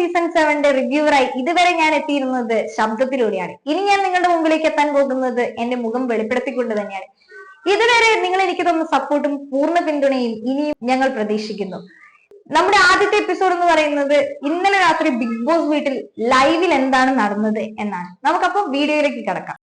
Season സെവന്റെ റിവ്യൂവറായി ഇതുവരെ ഞാൻ എത്തിയിരുന്നത് ശബ്ദത്തിലൂടെയാണ്. ഇനി ഞാൻ നിങ്ങളുടെ മുമ്പിലേക്ക് എത്താൻ പോകുന്നത് എന്റെ മുഖം വെളിപ്പെടുത്തിക്കൊണ്ട് തന്നെയാണ്. ഇതുവരെ നിങ്ങൾ എനിക്ക് തന്ന സപ്പോർട്ടും പൂർണ പിന്തുണയും ഇനിയും ഞങ്ങൾ പ്രതീക്ഷിക്കുന്നു. നമ്മുടെ ആദ്യത്തെ എപ്പിസോഡ് എന്ന് പറയുന്നത് ഇന്നലെ രാത്രി ബിഗ് ബോസ് വീട്ടിൽ ലൈവിൽ എന്താണ് നടന്നത് എന്നാണ്. നമുക്കപ്പോൾ വീഡിയോയിലേക്ക് കിടക്കാം.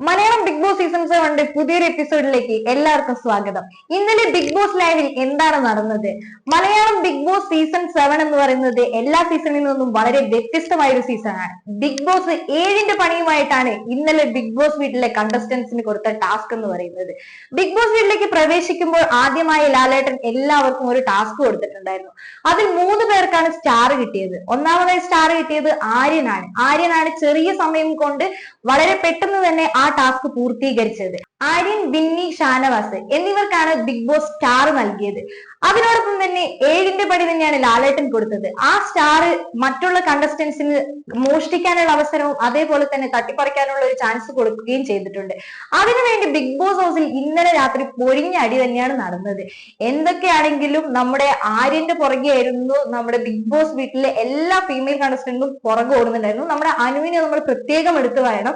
മലയാളം ബിഗ് ബോസ് സീസൺ സെവന്റെ പുതിയൊരു എപ്പിസോഡിലേക്ക് എല്ലാവർക്കും സ്വാഗതം. ഇന്നലെ ബിഗ് ബോസ് ലൈവിൽ എന്താണ് നടന്നത്? Malayalam Bigg Boss season seven എന്ന് പറയുന്നത് എല്ലാ സീസണിൽ നിന്നും വളരെ വ്യത്യസ്തമായ ഒരു സീസണാണ് ബിഗ് ബോസ് ഏഴിന്റെ പണിയുമായിട്ടാണ് ഇന്നലെ ബിഗ് ബോസ് വീട്ടിലെ കണ്ടസ്റ്റൻസിന് കൊടുത്ത ടാസ്ക് എന്ന് പറയുന്നത്. ബിഗ് ബോസ് വീട്ടിലേക്ക് പ്രവേശിക്കുമ്പോൾ ആദ്യമായി ലാലേട്ടൻ എല്ലാവർക്കും ഒരു ടാസ്ക് കൊടുത്തിട്ടുണ്ടായിരുന്നു. അതിൽ മൂന്ന് പേർക്കാണ് സ്റ്റാർ കിട്ടിയത്. ഒന്നാമതായി സ്റ്റാർ കിട്ടിയത് ആര്യനാണ്. ആര്യനാണ് ചെറിയ സമയം കൊണ്ട് വളരെ പെട്ടെന്ന് തന്നെ ആ ടാസ്ക് പൂർത്തീകരിച്ചത്. ആര്യൻ ബിന്നി ഷാനവാസ് എന്നിവർക്കാണ് ബിഗ് ബോസ് സ്റ്റാർ നൽകിയത്. അതിനോടൊപ്പം തന്നെ ഏഴിന്റെ പടി തന്നെയാണ് ലാലേട്ടൻ കൊടുത്തത്. ആ സ്റ്റാർ മറ്റുള്ള കണ്ടസ്റ്റൻസിന് മോഷ്ടിക്കാനുള്ള അവസരവും അതേപോലെ തന്നെ തട്ടിപ്പറിക്കാനുള്ള ഒരു ചാൻസ് കൊടുക്കുകയും ചെയ്തിട്ടുണ്ട്. അതിനുവേണ്ടി ബിഗ് ബോസ് ഹൗസിൽ ഇന്നലെ രാത്രി പൊരിഞ്ഞ അടി തന്നെയാണ് നടന്നത്. എന്തൊക്കെയാണെങ്കിലും നമ്മുടെ ആര്യന്റെ പുറകെ ആയിരുന്നു നമ്മുടെ ബിഗ് ബോസ് വീട്ടിലെ എല്ലാ ഫീമെയിൽ കണ്ടസ്റ്റന്റും പുറകെ ഓടുന്നുണ്ടായിരുന്നു. നമ്മുടെ അനുവിനെ നമ്മൾ പ്രത്യേകം എടുത്തു പറയണം.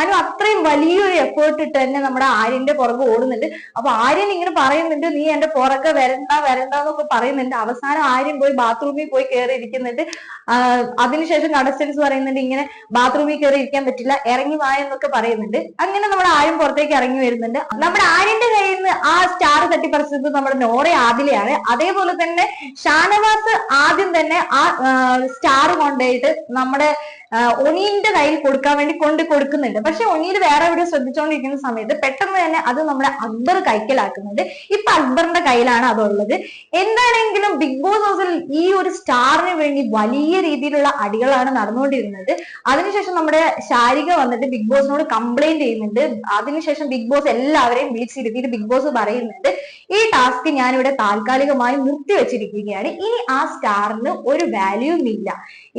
അനു അത്രയും വലിയൊരു എഫേർട്ട് ഇട്ട് തന്നെ നമ്മുടെ ആര്യന്റെ പുറകെ ഓടുന്നുണ്ട്. അപ്പൊ ആര്യൻ ഇങ്ങനെ പറയുന്നുണ്ട് നീ എന്റെ പുറകെ വരണ്ട വരണ്ട എന്നൊക്കെ പറയുന്നുണ്ട്. അവസാനം ആര്യൻ പോയി ബാത്റൂമിൽ പോയി കയറി ഇരിക്കുന്നുണ്ട് അതിനുശേഷം കണ്ടസ്റ്റൻസ് പറയുന്നുണ്ട് ഇങ്ങനെ ബാത്റൂമിൽ കയറി ഇരിക്കാൻ പറ്റില്ല ഇറങ്ങി വാ എന്നൊക്കെ പറയുന്നുണ്ട്. അങ്ങനെ നമ്മുടെ ആര്യം പുറത്തേക്ക് ഇറങ്ങി വരുന്നുണ്ട്. നമ്മുടെ ആര്യന്റെ കയ്യിൽ നിന്ന് ആ സ്റ്റാർ തട്ടിപ്പറിച്ചത് നമ്മുടെ നോറ ആദിലയാണ്. അതേപോലെ തന്നെ ഷാനവാസ് ആദ്യം തന്നെ ആ സ്റ്റാർ കൊണ്ടുപോയിട്ട് നമ്മുടെ ഒനീന്റെ കയ്യിൽ കൊടുക്കാൻ വേണ്ടി കൊണ്ട് കൊടുക്കുന്നുണ്ട്. പക്ഷെ ഉണ്ണിയിൽ വേറെ എവിടെ ശ്രദ്ധിച്ചുകൊണ്ടിരിക്കുന്ന സമയത്ത് പെട്ടെന്ന് തന്നെ അത് നമ്മുടെ അക്ബർ കൈക്കലാക്കുന്നുണ്ട് ഇപ്പൊ അക്ബറിന്റെ കയ്യിലാണ് അതുള്ളത്. എന്താണെങ്കിലും ബിഗ് ബോസ് ഹൗസിൽ ഈ ഒരു സ്റ്റാറിന് വേണ്ടി വലിയ രീതിയിലുള്ള അടികളാണ് നടന്നുകൊണ്ടിരുന്നത്. അതിനുശേഷം നമ്മുടെ ശാരിക വന്നിട്ട് ബിഗ് ബോസിനോട് കംപ്ലൈന്റ് ചെയ്യുന്നുണ്ട്. അതിനുശേഷം ബിഗ് ബോസ് എല്ലാവരെയും വിളിച്ചിരുത്തിയിട്ട് ബിഗ് ബോസ് പറയുന്നുണ്ട് ഈ ടാസ്ക് ഞാനിവിടെ താൽക്കാലികമായി നിർത്തിവെച്ചിരിക്കുകയാണ് ഇനി ആ സ്റ്റാറിന് ഒരു വാല്യൂവും ഇല്ല.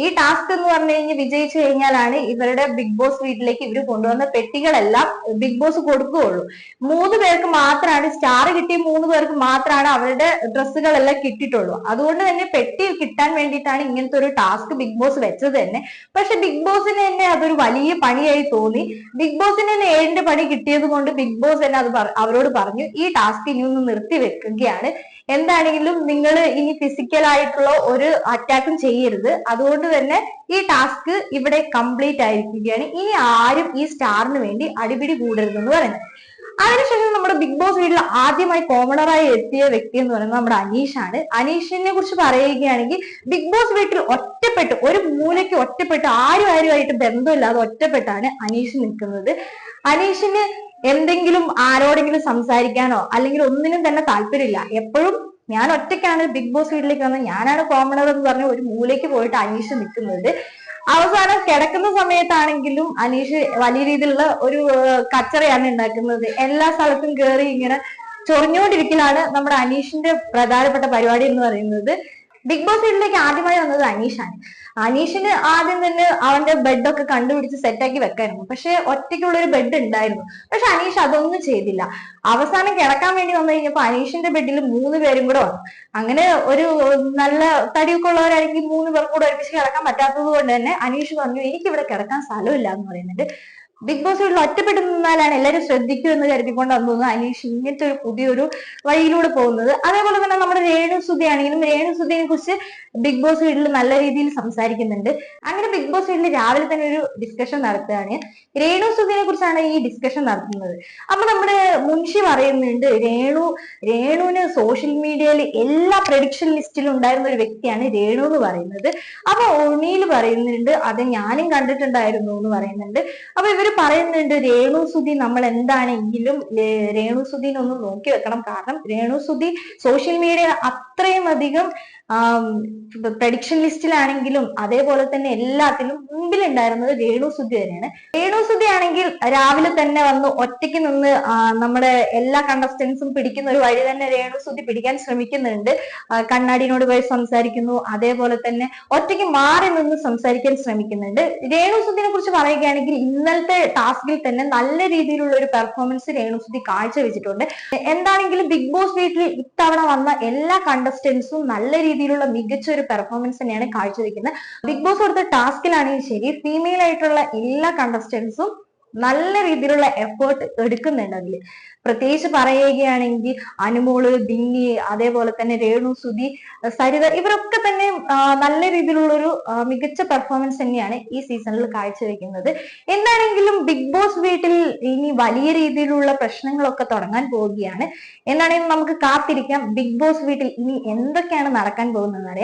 ഈ ടാസ്ക് എന്ന് പറഞ്ഞു കഴിഞ്ഞാൽ വിജയിച്ചു കഴിഞ്ഞാലാണ് ഇവരുടെ ബിഗ് ബോസ് വീട്ടിലേക്ക് ഇവർ കൊണ്ടുവന്ന പെട്ടികളെല്ലാം ബിഗ് ബോസ് കൊടുക്കുകയുള്ളൂ. മൂന്ന് പേർക്ക് മാത്രമാണ് സ്റ്റാർ കിട്ടിയ മൂന്ന് പേർക്ക് മാത്രമാണ് അവരുടെ ഡ്രസ്സുകളെല്ലാം കിട്ടിയിട്ടുള്ളൂ. അതുകൊണ്ട് തന്നെ പെട്ടി കിട്ടാൻ വേണ്ടിയിട്ടാണ് ഇങ്ങനത്തെ ഒരു ടാസ്ക് ബിഗ് ബോസ് വെച്ചത് തന്നെ. പക്ഷെ ബിഗ് ബോസിന് തന്നെ അതൊരു വലിയ പണിയായി തോന്നി. ബിഗ് ബോസിന് തന്നെ ഏഴിന്റെ പണി കിട്ടിയത് കൊണ്ട് ബിഗ് ബോസ് തന്നെ അത് അവരോട് പറഞ്ഞു ഈ ടാസ്ക് ഇനി ഒന്ന് നിർത്തി വെക്കുകയാണ് എന്താണെങ്കിലും നിങ്ങൾ ഇനി ഫിസിക്കൽ ആയിട്ടുള്ള ഒരു അറ്റാക്കും ചെയ്യരുത്. അതുകൊണ്ട് തന്നെ ഈ ടാസ്ക് ഇവിടെ കംപ്ലീറ്റ് ആയിരിക്കുകയാണ്. ഇനി ആരും ഈ സ്റ്റാറിന് വേണ്ടി അടിപിടി കൂടരുതെന്ന് പറയുന്നത്. അതിനുശേഷം നമ്മുടെ ബിഗ് ബോസ് വീട്ടിൽ ആദ്യമായി കോമണറായി എത്തിയ വ്യക്തി എന്ന് പറയുന്നത് നമ്മുടെ അനീഷാണ് അനീഷിനെ കുറിച്ച് പറയുകയാണെങ്കിൽ ബിഗ് ബോസ് വീട്ടിൽ ഒറ്റപ്പെട്ട് ഒരു മൂലയ്ക്ക് ഒറ്റപ്പെട്ട് ആരും ആരുമായിട്ട് ബന്ധമില്ലാതെ ഒറ്റപ്പെട്ടാണ് അനീഷ് നിൽക്കുന്നത്. അനീഷിന് എന്തെങ്കിലും ആരോടെങ്കിലും സംസാരിക്കാനോ അല്ലെങ്കിൽ ഒന്നിനും തന്നെ താല്പര്യമില്ല. എപ്പോഴും ഞാൻ ഒറ്റയ്ക്കാണ് ബിഗ് ബോസ് വീട്ടിലേക്ക് വന്നത്. ഞാനാണ് കോമണർ എന്ന് പറഞ്ഞ ഒരു മൂലയ്ക്ക് പോയിട്ട് അനീഷ് നിൽക്കുന്നത്. അവസാനം കിടക്കുന്ന സമയത്താണെങ്കിലും അനീഷ് വലിയ രീതിയിലുള്ള ഒരു കച്ചറയാണ് ഉണ്ടാക്കുന്നത്. എല്ലാ സ്ഥലത്തും കയറി ഇങ്ങനെ ചൊറിഞ്ഞുകൊണ്ടിരിക്കലാണ് നമ്മുടെ അനീഷിന്റെ പ്രധാനപ്പെട്ട പരിപാടി എന്ന് പറയുന്നത്. ബിഗ് ബോസ് വീട്ടിലേക്ക് ആദ്യമായി വന്നത് അനീഷാണ്. അനീഷിന് ആദ്യം തന്നെ അവന്റെ ബെഡൊക്കെ കണ്ടുപിടിച്ച് സെറ്റാക്കി വെക്കായിരുന്നു. പക്ഷെ ഒറ്റയ്ക്കുള്ള ഒരു ബെഡ് ഉണ്ടായിരുന്നു പക്ഷെ അനീഷ് അതൊന്നും ചെയ്തില്ല. അവസാനം കിടക്കാൻ വേണ്ടി വന്നു കഴിഞ്ഞപ്പോ അനീഷിന്റെ ബെഡിൽ മൂന്ന് പേരും കൂടെ വന്നു. അങ്ങനെ ഒരു നല്ല തടിയൊക്കെ ഉള്ളവരാണെങ്കിൽ മൂന്ന് പേർ കൂടെ ഒരുമിച്ച് കിടക്കാൻ പറ്റാത്തത് കൊണ്ട് തന്നെ അനീഷ് പറഞ്ഞു എനിക്ക് ഇവിടെ കിടക്കാൻ സ്ഥലമില്ല എന്ന് പറയുന്നുണ്ട്. ബിഗ് ബോസ് വീട്ടിൽ ഒറ്റപ്പെട്ടു നിന്നാലാണ് എല്ലാവരും ശ്രദ്ധിക്കൂ എന്ന് കരുതിക്കൊണ്ട് തോന്നുന്നു അനീഷ് ഇങ്ങനത്തെ ഒരു പുതിയൊരു വഴിയിലൂടെ പോകുന്നത്. അതേപോലെ തന്നെ നമ്മുടെ രേണു സുധയാണെങ്കിലും രേണു സുധിയെ കുറിച്ച് ബിഗ് ബോസ് വീട്ടിൽ നല്ല രീതിയിൽ സംസാരിക്കുന്നുണ്ട്. അങ്ങനെ ബിഗ് ബോസ് വീട്ടിൽ രാവിലെ തന്നെ ഒരു ഡിസ്കഷൻ നടത്തുകയാണ്. രേണു സുധിയെ കുറിച്ചാണ് ഈ ഡിസ്കഷൻ നടത്തുന്നത്. അപ്പൊ നമ്മുടെ മുൻഷി പറയുന്നുണ്ട് രേണു രേണുവിന് സോഷ്യൽ മീഡിയയിൽ എല്ലാ പ്രഡിക്ഷൻ ലിസ്റ്റിലും ഉണ്ടായിരുന്ന ഒരു വ്യക്തിയാണ് രേണു എന്ന് പറയുന്നത്. അപ്പൊ ഒണിയിൽ പറയുന്നുണ്ട് അത് ഞാനും കണ്ടിട്ടുണ്ടായിരുന്നു എന്ന് പറയുന്നുണ്ട്. അപ്പൊ ഇവർ പറയുന്നുണ്ട് രേണു സുധി നമ്മൾ എന്താണെങ്കിലും ലേ- രേണു സുധീനെ ഒന്ന് നോക്കി വെക്കണം. കാരണം രേണു സുധി സോഷ്യൽ മീഡിയ അത്രയും അധികം പ്രഡിക്ഷൻ ലിസ്റ്റിലാണെങ്കിലും അതേപോലെ തന്നെ എല്ലാത്തിലും മുമ്പിലുണ്ടായിരുന്നത് രേണു സുധി തന്നെയാണ്. രേണു സുധി ആണെങ്കിൽ രാവിലെ തന്നെ വന്ന് ഒറ്റയ്ക്ക് നിന്ന് നമ്മുടെ എല്ലാ കണ്ടസ്റ്റൻസും പിടിക്കുന്ന ഒരു വഴി തന്നെ രേണു സുധി പിടിക്കാൻ ശ്രമിക്കുന്നുണ്ട്. കണ്ണാടിനോട് പോയി സംസാരിക്കുന്നു. അതേപോലെ തന്നെ ഒറ്റയ്ക്ക് മാറി നിന്ന് സംസാരിക്കാൻ ശ്രമിക്കുന്നുണ്ട്. രേണു സുധിനെ കുറിച്ച് പറയുകയാണെങ്കിൽ ഇന്നലത്തെ ടാസ്കിൽ തന്നെ നല്ല രീതിയിലുള്ള ഒരു പെർഫോമൻസ് രേണു സുധി കാഴ്ചവെച്ചിട്ടുണ്ട്. എന്താണെങ്കിലും ബിഗ് ബോസ് വീട്ടിൽ ഇത്തവണ വന്ന എല്ലാ കണ്ടസ്റ്റൻസും നല്ല രീതിയിലുള്ള മികച്ച ഒരു പെർഫോമൻസ് തന്നെയാണ് കാഴ്ചവെക്കുന്നത്. ബിഗ് ബോസ് കൊടുത്ത ടാസ്കിലാണെങ്കിൽ ശരി ഫീമെയിൽ ആയിട്ടുള്ള എല്ലാ കണ്ടസ്റ്റൻസും നല്ല രീതിയിലുള്ള എഫേർട്ട് എടുക്കുന്നുണ്ടെങ്കിൽ. പ്രത്യേകിച്ച് പറയുകയാണെങ്കിൽ അനുമോൾ ബിന്നി അതേപോലെ തന്നെ രേണു സുധി സരിത ഇവരൊക്കെ തന്നെ നല്ല രീതിയിലുള്ള ഒരു മികച്ച പെർഫോമൻസ് തന്നെയാണ് ഈ സീസണിൽ കാഴ്ചവെക്കുന്നത്. എന്താണെങ്കിലും ബിഗ് ബോസ് വീട്ടിൽ ഇനി വലിയ രീതിയിലുള്ള പ്രശ്നങ്ങളൊക്കെ തുടങ്ങാൻ പോവുകയാണ്. എന്താണെങ്കിലും നമുക്ക് കാത്തിരിക്കാം. ബിഗ് ബോസ് വീട്ടിൽ ഇനി എന്തൊക്കെയാണ് നടക്കാൻ പോകുന്നത് അറിയാം.